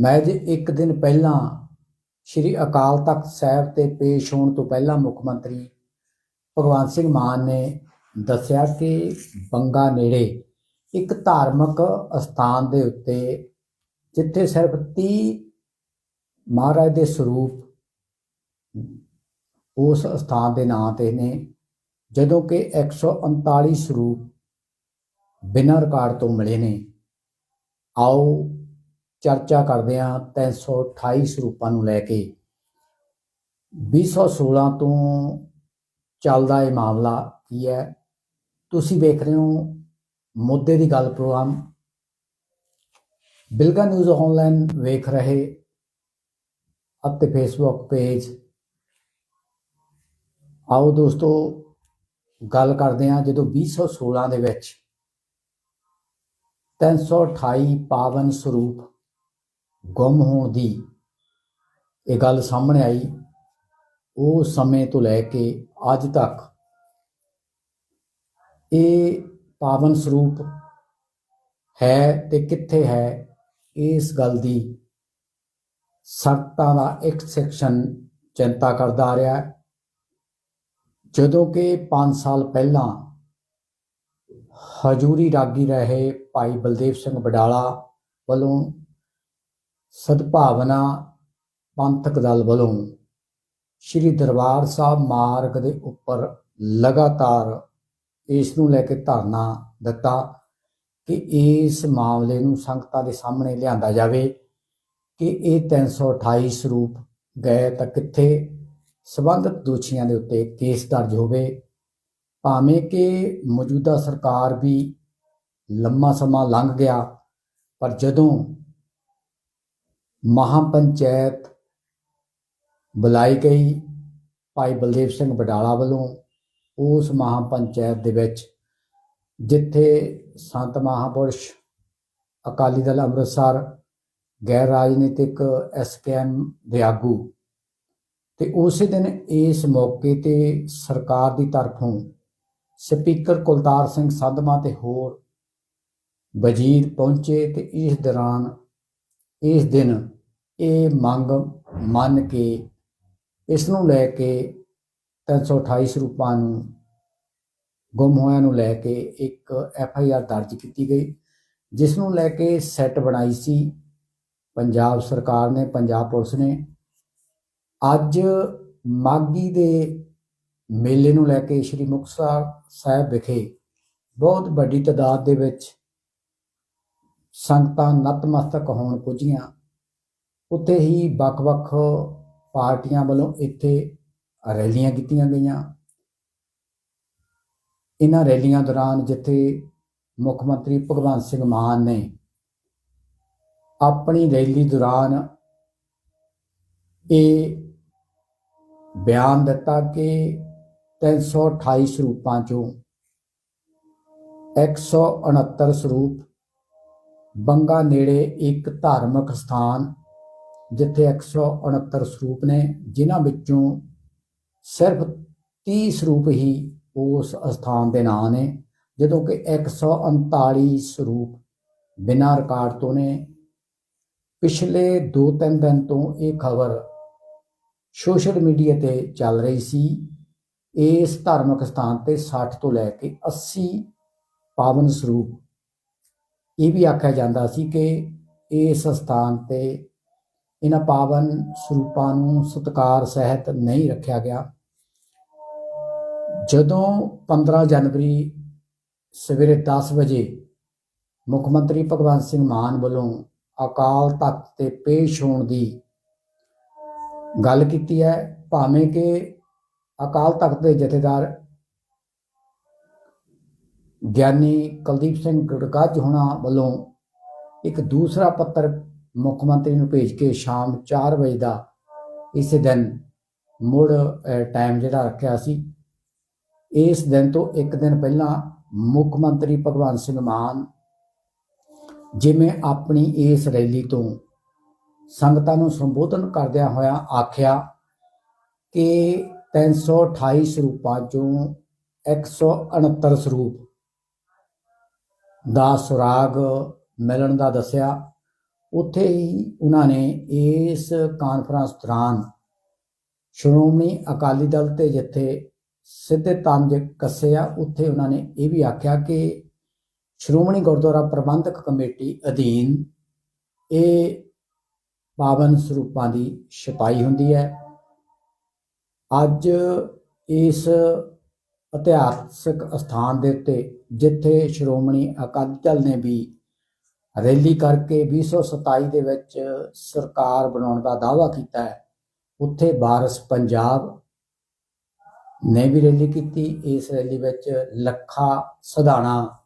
ਮੈਂ ਜੇ ਇੱਕ ਦਿਨ ਪਹਿਲਾਂ ਸ੍ਰੀ ਅਕਾਲ ਤਖਤ ਸਾਹਿਬ ਤੇ ਪੇਸ਼ ਹੋਣ ਤੋਂ ਪਹਿਲਾਂ ਮੁੱਖ ਮੰਤਰੀ ਭਗਵੰਤ ਸਿੰਘ ਮਾਨ ਨੇ ਦੱਸਿਆ ਕਿ ਬੰਗਾ ਨੇੜੇ ਇੱਕ ਧਾਰਮਿਕ ਸਥਾਨ ਦੇ ਉੱਤੇ, ਜਿੱਥੇ ਸਿਰਫ 30 ਮਹਾਰਾਜ ਦੇ ਸਰੂਪ ਉਸ ਸਥਾਨ ਦੇ ਨਾਂ ਤੇ ਨੇ, ਜਦੋਂ ਕਿ 139 ਸਰੂਪ ਬਿਨਾਂ ਰਿਕਾਰਡ ਤੋਂ ਮਿਲੇ ਨੇ। ਆਓ ਚਰਚਾ ਕਰਦੇ ਹਾਂ 328 ਸਰੂਪਾਂ ਨੂੰ ਲੈ ਕੇ। 2016 ਤੋਂ ਚੱਲਦਾ ਇਹ ਮਾਮਲਾ ਕੀ ਹੈ? ਤੁਸੀਂ ਵੇਖ ਰਹੇ ਹੋ ਮੁੱਦੇ ਦੀ ਗੱਲ ਪ੍ਰੋਗਰਾਮ। ਬਿਲਗਾ ਨਿਊਜ਼ ਆਨਲਾਈਨ ਵੇਖ ਰਹੇ ਅਤੇ ਫੇਸਬੁੱਕ ਪੇਜ। ਆਓ ਦੋਸਤੋ, ਗੱਲ ਕਰਦੇ ਹਾਂ ਜਦੋਂ 2016 ਦੇ ਵਿੱਚ 328 ਪਾਵਨ ਸਰੂਪ ਗੁੰਮ ਹੋਣ ਦੀ ਇਹ ਗੱਲ ਸਾਹਮਣੇ ਆਈ। ਉਹ ਸਮੇਂ ਤੋਂ ਲੈ ਕੇ ਅੱਜ ਤੱਕ ਇਹ ਪਾਵਨ ਸਰੂਪ ਹੈ ਤੇ ਕਿੱਥੇ ਹੈ, ਇਸ ਗੱਲ ਦੀ ਸਖਤਾਂ ਦਾ ਇੱਕ ਸੈਕਸ਼ਨ ਚਿੰਤਾ ਕਰਦਾ ਆ ਰਿਹਾ। ਜਦੋਂ ਕਿ 5 ਸਾਲ ਪਹਿਲਾਂ ਹਜੂਰੀ ਰਾਗੀ ਰਹੇ ਭਾਈ ਬਲਦੇਵ ਸਿੰਘ ਬਡਾਲਾ ਵੱਲੋਂ ਸਦਭਾਵਨਾ ਪੰਥਕ ਦਲ ਵੱਲੋਂ ਸ਼੍ਰੀ ਦਰਬਾਰ ਸਾਹਿਬ ਮਾਰਗ ਦੇ ਉੱਪਰ ਲਗਾਤਾਰ ਇਸ ਨੂੰ ਲੈ ਕੇ ਧਰਨਾ ਦਿੱਤਾ ਕਿ ਇਸ ਮਾਮਲੇ ਨੂੰ ਸੰਗਤਾਂ ਦੇ ਸਾਹਮਣੇ ਲਿਆਂਦਾ ਜਾਵੇ ਕਿ ਇਹ 328 ਸਰੂਪ ਗਏ ਤਾਂ ਕਿੱਥੇ? ਸਬੰਧਤ ਦੋਸ਼ੀਆਂ ਦੇ ਉੱਤੇ ਕੇਸ ਦਰਜ ਹੋਵੇ। ਭਾਵੇਂ ਕਿ ਮੌਜੂਦਾ ਸਰਕਾਰ ਵੀ ਲੰਮਾ ਸਮਾਂ ਲੰਘ ਗਿਆ, ਪਰ ਜਦੋਂ ਮਹਾਪੰਚਾਇਤ ਬੁਲਾਈ ਗਈ ਭਾਈ ਬਲਦੇਵ ਸਿੰਘ ਬਡਾਲਾ ਵੱਲੋਂ ਉਸ ਮਹਾਪੰਚਾਇਤ ਦੇ ਵਿੱਚ, ਜਿੱਥੇ ਸੰਤ ਮਹਾਪੁਰਸ਼ ਅਕਾਲੀ ਦਲ ਅੰਮ੍ਰਿਤਸਰ, ਗੈਰ ਰਾਜਨੀਤਿਕ ਐਸਕੇਐਮ ਦੇ ਆਗੂ ਤੇ ਉਸੇ ਦਿਨ ਇਸ ਮੌਕੇ ਤੇ ਸਰਕਾਰ ਦੀ ਤਰਫੋਂ ਸਪੀਕਰ ਕੁਲਤਾਰ ਸਿੰਘ ਸੰਧਮਾ ਤੇ ਹੋਰ ਵਜ਼ੀਰ ਪਹੁੰਚੇ ਤੇ ਇਸ ਦੌਰਾਨ ਇਸ ਦਿਨ ਇਹ ਮੰਗ ਮੰਨ ਕੇ ਇਸ ਨੂੰ ਲੈ ਕੇ 328 ਸਰੂਪਾਂ ਨੂੰ, ਗੁੰਮ ਹੋਇਆਂ ਨੂੰ ਲੈ ਕੇ ਇੱਕ ਐਫ ਆਈ ਆਰ ਦਰਜ ਕੀਤੀ ਗਈ, ਜਿਸ ਨੂੰ ਲੈ ਕੇ ਸੈੱਟ ਬਣਾਈ ਸੀ ਪੰਜਾਬ ਸਰਕਾਰ ਨੇ, ਪੰਜਾਬ ਪੁਲਿਸ ਨੇ। ਅੱਜ ਮਾਗੀ ਦੇ ਮੇਲੇ ਨੂੰ ਲੈ ਕੇ ਸ੍ਰੀ ਮੁਕਤਸਰ ਸਾਹਿਬ ਵਿਖੇ ਬਹੁਤ ਵੱਡੀ ਤਦਾਦ ਦੇ ਵਿੱਚ ਸੰਗਤਾਂ ਨਤਮਸਤਕ ਹੋਣ ਪੁੱਜੀਆਂ। ਉੱਥੇ ਹੀ ਵੱਖ-ਵੱਖ ਪਾਰਟੀਆਂ ਵੱਲੋਂ ਇੱਥੇ ਰੈਲੀਆਂ ਕੀਤੀਆਂ ਗਈਆਂ। ਇਹਨਾਂ ਰੈਲੀਆਂ ਦੌਰਾਨ ਜਿੱਥੇ ਮੁੱਖ ਮੰਤਰੀ ਭਗਵੰਤ ਸਿੰਘ ਮਾਨ ਨੇ ਆਪਣੀ ਰੈਲੀ ਦੌਰਾਨ ਇਹ ਬਿਆਨ ਦਿੱਤਾ ਕਿ 328 ਸਰੂਪਾਂ ਚੋਂ 169 ਸਰੂਪ ਬੰਗਾ ਨੇੜੇ ਇੱਕ ਧਾਰਮਿਕ ਸਥਾਨ ਜਿੱਥੇ 169 ਸਰੂਪ ਨੇ, ਜਿਨ੍ਹਾਂ ਵਿੱਚੋਂ ਸਿਰਫ 30 ਸਰੂਪ ਹੀ ਉਸ ਸਥਾਨ ਦੇ ਨਾਂ ਨੇ, ਜਦੋਂ ਕਿ 139 ਸਰੂਪ ਬਿਨਾਂ ਰਿਕਾਰਡ ਤੋਂ ਨੇ। ਪਿਛਲੇ 2-3 ਦਿਨ ਤੋਂ ਇਹ ਖਬਰ ਸੋਸ਼ਲ ਮੀਡੀਆ ਤੇ ਚੱਲ ਰਹੀ ਸੀ। ਇਸ ਧਾਰਮਿਕ ਸਥਾਨ ਤੇ 60 ਤੋਂ ਲੈ ਕੇ 80 ਪਾਵਨ ਸਰੂਪ। ਇਹ ਵੀ ਆਖਿਆ ਜਾਂਦਾ ਸੀ ਕਿ ਇਸ ਸਥਾਨ ਤੇ ਇਹਨਾਂ ਪਾਵਨ ਸਰੂਪਾਂ ਨੂੰ ਸਤਕਾਰ, ਸਹਿਤ ਨਹੀਂ ਰੱਖਿਆ ਗਿਆ। ਜਦੋਂ 15 ਜਨਵਰੀ ਸਵੇਰੇ 10 ਵਜੇ ਮੁੱਖ ਮੰਤਰੀ ਭਗਵੰਤ ਸਿੰਘ ਮਾਨ ਵੱਲੋਂ ਅਕਾਲ ਤਖਤ ਤੇ ਪੇਸ਼ ਹੋਣ ਦੀ ਗੱਲ ਕੀਤੀ ਹੈ, ਭਾਵੇਂ ਕਿ ਅਕਾਲ ਤਖਤ ਦੇ ਜਥੇਦਾਰ ਗਿਆਨੀ ਕੁਲਦੀਪ ਸਿੰਘ ਗੜਗੱਜ ਹੋਣਾ ਵੱਲੋਂ ਇੱਕ ਦੂਸਰਾ ਪੱਤਰ ਮੁੱਖ ਮੰਤਰੀ ਨੂੰ ਭੇਜ ਕੇ ਸ਼ਾਮ 4 ਵਜੇ ਦਾ ਇਸੇ ਦਿਨ ਮੁੜ ਟਾਈਮ ਜਿਹੜਾ ਰੱਖਿਆ ਸੀ। ਇਸ ਦਿਨ ਤੋਂ ਇੱਕ ਦਿਨ ਪਹਿਲਾਂ ਮੁੱਖ ਮੰਤਰੀ ਭਗਵੰਤ ਸਿੰਘ ਮਾਨ ਜਿਵੇਂ ਆਪਣੀ ਇਸ ਰੈਲੀ ਤੋਂ ਸੰਗਤਾਂ ਨੂੰ ਸੰਬੋਧਨ ਕਰਦਿਆਂ ਹੋਇਆ ਆਖਿਆ ਕਿ 328 ਸਰੂਪਾਂ ਚੋਂ 169 ਸਰੂਪ ਦਾ ਸੁਰਾਗ ਮਿਲਣ ਦਾ ਦੱਸਿਆ। ਉੱਥੇ ਹੀ ਉਹਨਾਂ ਨੇ ਇਸ ਕਾਨਫਰੰਸ ਦੌਰਾਨ ਸ਼੍ਰੋਮਣੀ ਅਕਾਲੀ ਦਲ ਤੇ ਜਿੱਥੇ ਸਿੱਧੇ ਤੰਜ ਕੱਸੇ ਆ, ਉੱਥੇ ਉਹਨਾਂ ਨੇ ਇਹ ਵੀ ਆਖਿਆ ਕਿ ਸ਼੍ਰੋਮਣੀ ਗੁਰਦੁਆਰਾ ਪ੍ਰਬੰਧਕ ਕਮੇਟੀ ਅਧੀਨ ਇਹ ਪਾਵਨ ਸਰੂਪਾਂ ਦੀ ਛਪਾਈ ਹੁੰਦੀ ਹੈ। ਅੱਜ ਇਸ ਇਤਿਹਾਸਕ ਸਥਾਨ ਦੇ ਉੱਤੇ ਜਿੱਥੇ ਸ਼੍ਰੋਮਣੀ ਅਕਾਲੀ ਦਲ ਨੇ ਵੀ ਰੈਲੀ ਕਰਕੇ 2027 ਦੇ ਵਿੱਚ ਸਰਕਾਰ ਬਣਾਉਣ ਦਾ ਦਾਅਵਾ ਕੀਤਾ ਹੈ। ਉੱਥੇ ਬਾਰਸ ਪੰਜਾਬ ਨੇ ਵੀ ਰੈਲੀ ਕੀਤੀ। ਇਸ ਰੈਲੀ ਵਿੱਚ ਲੱਖਾ ਸਧਾਣਾ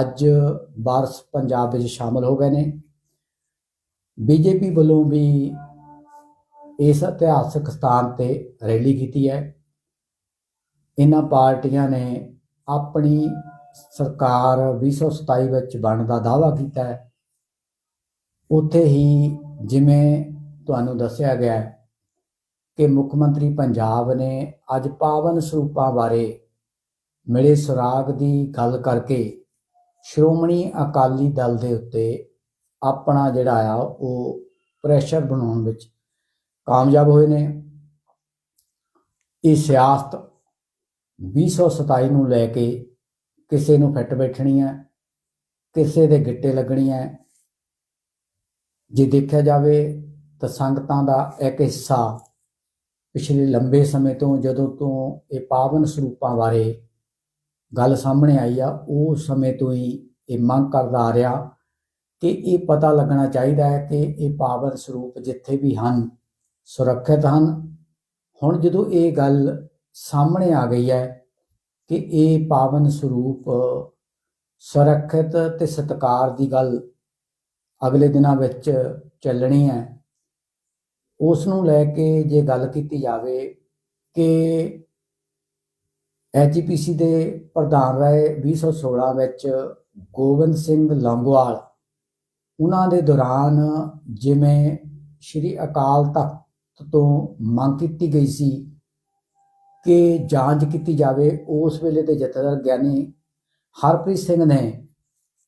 ਅੱਜ ਬਾਰਸ ਪੰਜਾਬ ਵਿੱਚ ਸ਼ਾਮਲ ਹੋ ਗਏ ਨੇ। ਬੀਜੇਪੀ ਵੱਲੋਂ ਵੀ ਇਸ ਇਤਿਹਾਸਕ ਸਥਾਨ ਤੇ ਰੈਲੀ ਕੀਤੀ ਹੈ। ਇਹਨਾਂ ਪਾਰਟੀਆਂ ਨੇ ਆਪਣੀ ਸਰਕਾਰ 2027 ਵਿੱਚ ਬਣਨ ਦਾ ਦਾਅਵਾ ਕੀਤਾ ਹੈ। ਉੱਥੇ ਹੀ ਜਿਵੇਂ ਤੁਹਾਨੂੰ ਦੱਸਿਆ ਗਿਆ ਕਿ ਮੁੱਖ ਮੰਤਰੀ ਪੰਜਾਬ ਨੇ ਅੱਜ ਪਾਵਨ ਸਰੂਪਾਂ ਬਾਰੇ ਮਿਲੇ ਸੁਰਾਗ ਦੀ ਗੱਲ ਕਰਕੇ ਸ਼੍ਰੋਮਣੀ ਅਕਾਲੀ ਦਲ ਦੇ ਉੱਤੇ ਆਪਣਾ ਜਿਹੜਾ ਆ, ਉਹ ਪ੍ਰੈਸ਼ਰ ਬਣਾਉਣ ਵਿੱਚ ਕਾਮਯਾਬ ਹੋਏ ਨੇ। ਇਹ ਸਿਆਸਤ 2027 ਨੂੰ ਲੈ ਕੇ ਕਿਸੇ ਨੂੰ ਫਿੱਟ ਬੈਠਣੀ ਹੈ, ਕਿਸੇ ਦੇ ਗਿੱਟੇ ਲੱਗਣੀ ਹੈ। ਜੇ ਦੇਖਿਆ ਜਾਵੇ ਤਾਂ ਸੰਗਤਾਂ ਦਾ ਇੱਕ ਹਿੱਸਾ ਪਿਛਲੇ ਲੰਬੇ ਸਮੇਂ ਤੋਂ ਜਦੋਂ ਤੋਂ ਇਹ ਪਾਵਨ ਸਰੂਪਾਂ ਬਾਰੇ ਗੱਲ ਸਾਹਮਣੇ ਆਈ ਆ, ਉਹ ਸਮੇਂ ਤੋਂ ਹੀ ਇਹ ਮੰਗ ਕਰਦਾ ਆ ਰਿਹਾ ਕਿ ਇਹ ਪਤਾ ਲੱਗਣਾ ਚਾਹੀਦਾ ਹੈ ਕਿ ਇਹ ਪਾਵਨ ਸਰੂਪ ਜਿੱਥੇ ਵੀ ਹਨ, ਸੁਰੱਖਿਅਤ ਹਨ। ਹੁਣ ਜਦੋਂ ਇਹ ਗੱਲ ਸਾਹਮਣੇ ਆ ਗਈ ਹੈ ਕਿ ਇਹ ਪਾਵਨ ਸਰੂਪ ਸੁਰੱਖਿਅਤ ਤੇ ਸਤਕਾਰ ਦੀ ਗੱਲ ਅਗਲੇ ਦਿਨਾਂ ਵਿੱਚ ਚੱਲਣੀ ਹੈ। ਉਸ ਨੂੰ ਲੈ ਕੇ ਜੇ ਗੱਲ ਕੀਤੀ ਜਾਵੇ ਕਿ ਐਜੀਪੀਸੀ ਦੇ ਪ੍ਰਧਾਨ ਰਹੇ 2016 ਵਿੱਚ ਗੋਬਿੰਦ ਸਿੰਘ ਲੰਗੋਵਾਲ, ਉਹਨਾਂ ਦੇ ਦੌਰਾਨ ਜਿਵੇਂ ਸ਼੍ਰੀ ਅਕਾਲ ਤਖਤ ਤੋਂ ਮੰਗ ਕੀਤੀ ਗਈ ਸੀ ਕਿ ਜਾਂਚ ਕੀਤੀ ਜਾਵੇ, ਉਸ ਵੇਲੇ ਦੇ ਜਥੇਦਾਰ ਗਿਆਨੀ ਹਰਪ੍ਰੀਤ ਸਿੰਘ ਨੇ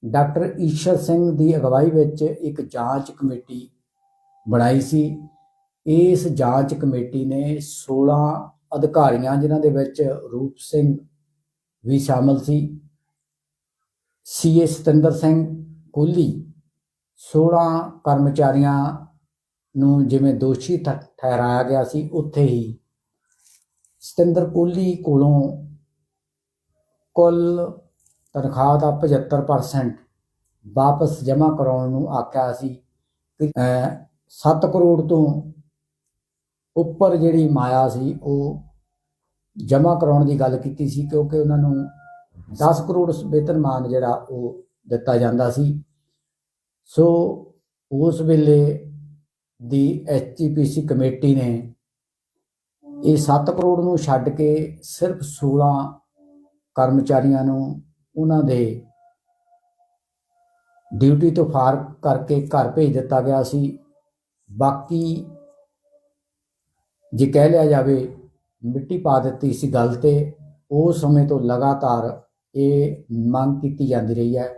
ਡਾਕਟਰ ਈਸ਼ਰ ਸਿੰਘ ਦੀ ਅਗਵਾਈ ਵਿੱਚ ਇੱਕ ਜਾਂਚ ਕਮੇਟੀ ਬਣਾਈ ਸੀ। ਇਸ ਜਾਂਚ ਕਮੇਟੀ ਨੇ 16 ਅਧਿਕਾਰੀਆਂ, ਜਿਨ੍ਹਾਂ ਦੇ ਵਿੱਚ ਰੂਪ ਸਿੰਘ ਵੀ ਸ਼ਾਮਲ ਸੀ, ਸੀਏ ਸਤਿੰਦਰ ਸਿੰਘ ਕੋਲੀ 16 ਕਰਮਚਾਰੀਆਂ ਨੂੰ ਜਿਵੇਂ ਦੋਸ਼ੀ ਠਹਿਰਾਇਆ ਗਿਆ ਸੀ, ਉੱਥੇ ਹੀ ਸਤਿੰਦਰ ਕੋਹਲੀ ਕੋਲੋਂ ਕੁੱਲ ਤਨਖਾਹ ਦਾ 75% ਵਾਪਸ ਜਮ੍ਹਾਂ ਕਰਾਉਣ ਨੂੰ ਆਖਿਆ ਸੀ ਕਿ 7 ਕਰੋੜ ਤੋਂ ਉੱਪਰ ਜਿਹੜੀ ਮਾਇਆ ਸੀ ਉਹ ਜਮ੍ਹਾਂ ਕਰਾਉਣ ਦੀ ਗੱਲ ਕੀਤੀ ਸੀ ਕਿਉਂਕਿ ਉਹਨਾਂ ਨੂੰ 10 ਕਰੋੜ ਵੇਤਨਮਾਨ ਜਿਹੜਾ ਉਹ ਦਿੱਤਾ ਜਾਂਦਾ ਸੀ। ਸੋ ਉਸ ਵੇਲੇ ਦੀ ਐਚਪੀਸੀ ਕਮੇਟੀ ਨੇ ਇਹ 7 ਕਰੋੜ ਨੂੰ ਛੱਡ ਕੇ ਸਿਰਫ 16 ਕਰਮਚਾਰੀਆਂ ਨੂੰ ਉਹਨਾਂ ਦੇ ਡਿਊਟੀ ਤੋਂ ਫਾਰ ਕਰਕੇ ਘਰ ਭੇਜ ਦਿੱਤਾ ਗਿਆ ਸੀ। ਬਾਕੀ ਜੇ ਕਹਿ ਲਿਆ ਜਾਵੇ, ਮਿੱਟੀ ਪਾ ਦਿੱਤੀ ਸੀ ਗੱਲ ਤੇ ਉਸ ਸਮੇਂ ਤੋਂ ਲਗਾਤਾਰ ਇਹ ਮੰਗ ਕੀਤੀ ਜਾਂਦੀ ਰਹੀ ਹੈ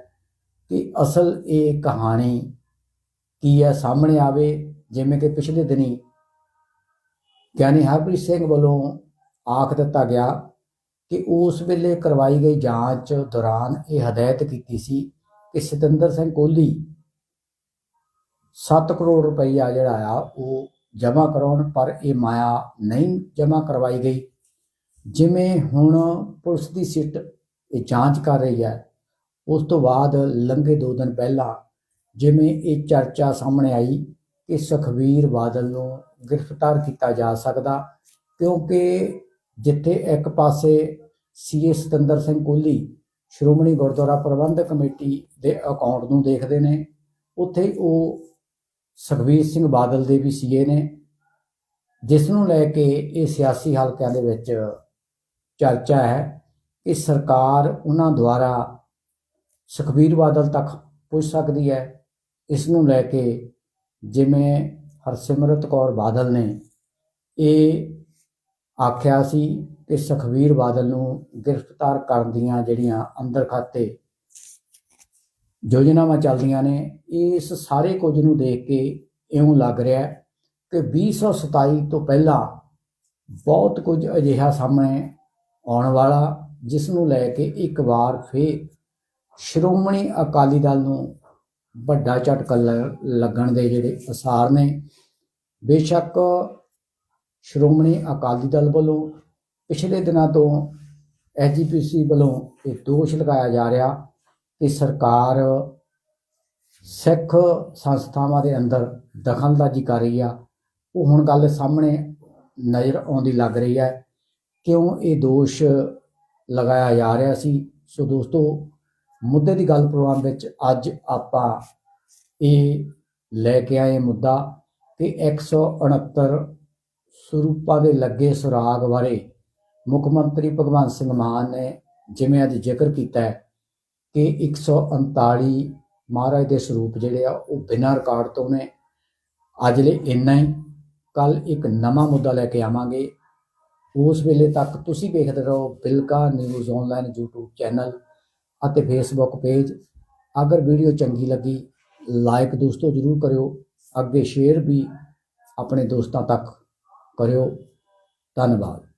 ਕਿ ਅਸਲ ਇਹ ਕਹਾਣੀ ਕੀ ਹੈ, ਸਾਹਮਣੇ ਆਵੇ। ਜਿਵੇਂ ਕਿ ਪਿਛਲੇ ਦਿਨੀ ਗਿਆਨੀ ਹਰਪ੍ਰੀਤ ਸਿੰਘ ਵੱਲੋਂ ਆਖ ਦਿੱਤਾ ਗਿਆ ਕਿ ਉਸ ਵੇਲੇ ਕਰਵਾਈ ਗਈ ਜਾਂਚ ਦੌਰਾਨ ਇਹ ਹਦਾਇਤ ਕੀਤੀ ਸੀ ਕਿ ਸਤਿੰਦਰ ਸਿੰਘ ਕੋਹਲੀ 7 ਕਰੋੜ ਰੁਪਈਆ ਜਿਹੜਾ ਆ ਉਹ ਜਮ੍ਹਾਂ ਕਰਾਉਣ, ਪਰ ਇਹ ਮਾਇਆ ਨਹੀਂ ਜਮ੍ਹਾਂ ਕਰਵਾਈ ਗਈ। ਜਿਵੇਂ ਹੁਣ ਪੁਲਿਸ ਦੀ ਸਿੱਟ ਇਹ ਜਾਂਚ ਕਰ ਰਹੀ ਹੈ, ਉਸ ਤੋਂ ਬਾਅਦ ਲੰਘੇ ਦੋ ਦਿਨ ਪਹਿਲਾਂ ਜਿਵੇਂ ਇਹ ਚਰਚਾ ਸਾਹਮਣੇ ਆਈ ਕਿ ਸੁਖਵੀਰ ਬਾਦਲ ਨੂੰ ਗ੍ਰਿਫਤਾਰ ਕੀਤਾ ਜਾ ਸਕਦਾ, ਕਿਉਂਕਿ ਜਿੱਥੇ ਇੱਕ ਪਾਸੇ ਸੀਏ ਸਤਿੰਦਰ ਸਿੰਘ ਕੋਹਲੀ ਸ਼੍ਰੋਮਣੀ ਗੁਰਦੁਆਰਾ ਪ੍ਰਬੰਧਕ ਕਮੇਟੀ ਦੇ ਅਕਾਊਂਟ ਨੂੰ ਦੇਖਦੇ ਨੇ, ਉੱਥੇ ਉਹ ਸੁਖਬੀਰ ਸਿੰਘ ਬਾਦਲ ਦੇ ਵੀ ਸੀਏ ਨੇ, ਜਿਸ ਨੂੰ ਲੈ ਕੇ ਇਹ ਸਿਆਸੀ ਹਲਕਿਆਂ ਦੇ ਵਿੱਚ ਚਰਚਾ ਹੈ ਕਿ ਸਰਕਾਰ ਉਹਨਾਂ ਦੁਆਰਾ ਸੁਖਬੀਰ ਬਾਦਲ ਤੱਕ ਪੁੱਜ ਸਕਦੀ ਹੈ। ਇਸ ਨੂੰ ਲੈ ਕੇ ਜਿਵੇਂ ਹਰਸਿਮਰਤ ਕੌਰ ਬਾਦਲ ਨੇ ਇਹ ਆਖਿਆ ਸੀ ਕਿ ਸੁਖਬੀਰ ਬਾਦਲ ਨੂੰ ਗ੍ਰਿਫਤਾਰ ਕਰਨ ਦੀਆਂ ਜਿਹੜੀਆਂ ਅੰਦਰ ਖਾਤੇ ਯੋਜਨਾਵਾਂ ਚੱਲਦੀਆਂ ਨੇ, ਇਸ ਸਾਰੇ ਕੁਝ ਨੂੰ ਦੇਖ ਕੇ ਇਉਂ ਲੱਗ ਰਿਹਾ ਹੈ ਕਿ 2027 ਤੋਂ ਪਹਿਲਾਂ ਬਹੁਤ ਕੁਝ ਅਜਿਹਾ ਸਾਹਮਣੇ ਆਉਣ ਵਾਲਾ, ਜਿਸ ਨੂੰ ਲੈ ਕੇ ਇੱਕ ਵਾਰ ਫੇਰ ਸ਼੍ਰੋਮਣੀ ਅਕਾਲੀ ਦਲ ਨੂੰ ਵੱਡਾ ਝਟਕਾ ਲੱਗਣ ਦੇ ਜਿਹੜੇ ਅਸਾਰ ਨੇ। ਬੇਸ਼ੱਕ ਸ਼੍ਰੋਮਣੀ ਅਕਾਲੀ ਦਲ ਵੱਲੋਂ ਪਿਛਲੇ ਦਿਨਾਂ ਤੋਂ ਐਜੀਪੀਸੀ ਵੱਲੋਂ ਇਹ ਦੋਸ਼ ਲਗਾਇਆ ਜਾ ਰਿਹਾ ਕਿ ਸਰਕਾਰ ਸਿੱਖ ਸੰਸਥਾਵਾਂ ਦੇ ਅੰਦਰ ਦਖਲਅੰਦਾਜ਼ੀ ਕਰ ਰਹੀ ਆ। ਉਹ ਹੁਣ ਗੱਲ ਸਾਹਮਣੇ ਨਜ਼ਰ ਆਉਂਦੀ ਲੱਗ ਰਹੀ ਹੈ। ਕਿਉਂ ਇਹ ਦੋਸ਼ ਲਗਾਇਆ ਜਾ ਰਿਹਾ ਸੀ? ਸੋ ਦੋਸਤੋ ਮੁੱਦੇ ਦੀ ਗੱਲ ਪ੍ਰੋਗਰਾਮ ਵਿੱਚ ਅੱਜ ਆਪਾਂ ਇਹ ਲੈ ਕੇ ਆਏ ਮੁੱਦਾ ਕਿ 169 ਸਰੂਪਾਂ ਦੇ ਲੱਗੇ ਸੁਰਾਗ ਬਾਰੇ ਮੁੱਖ ਮੰਤਰੀ ਭਗਵੰਤ ਸਿੰਘ ਮਾਨ ਨੇ ਜਿਵੇਂ ਅੱਜ ਜ਼ਿਕਰ ਕੀਤਾ ਹੈ ਕਿ 139 ਮਹਾਰਾਜ ਦੇ ਸਰੂਪ ਜਿਹੜੇ ਆ, ਉਹ ਬਿਨਾਂ ਰਿਕਾਰਡ ਤੋਂ ਨੇ। ਅੱਜ ਲਈ ਇੰਨਾ ਹੀ। ਕੱਲ ਇੱਕ ਨਵਾਂ ਮੁੱਦਾ ਲੈ ਕੇ ਆਵਾਂਗੇ। ਉਸ ਵੇਲੇ ਤੱਕ ਤੁਸੀਂ ਵੇਖਦੇ ਰਹੋ ਬਿਲਕਾ ਨਿਊਜ਼ ਆਨਲਾਈਨ YouTube ਚੈਨਲ। ਅਤੇ ਫੇਸਬੁੱਕ ਪੇਜ ਅਗਰ ਵੀਡੀਓ ਚੰਗੀ ਲੱਗੀ ਲਾਈਕ ਦੋਸਤੋ ਜਰੂਰ ਕਰਿਓ। ਅੱਗੇ ਸ਼ੇਅਰ ਵੀ ਆਪਣੇ ਦੋਸਤਾਂ ਤੱਕ ਕਰਿਓ। ਧੰਨਵਾਦ।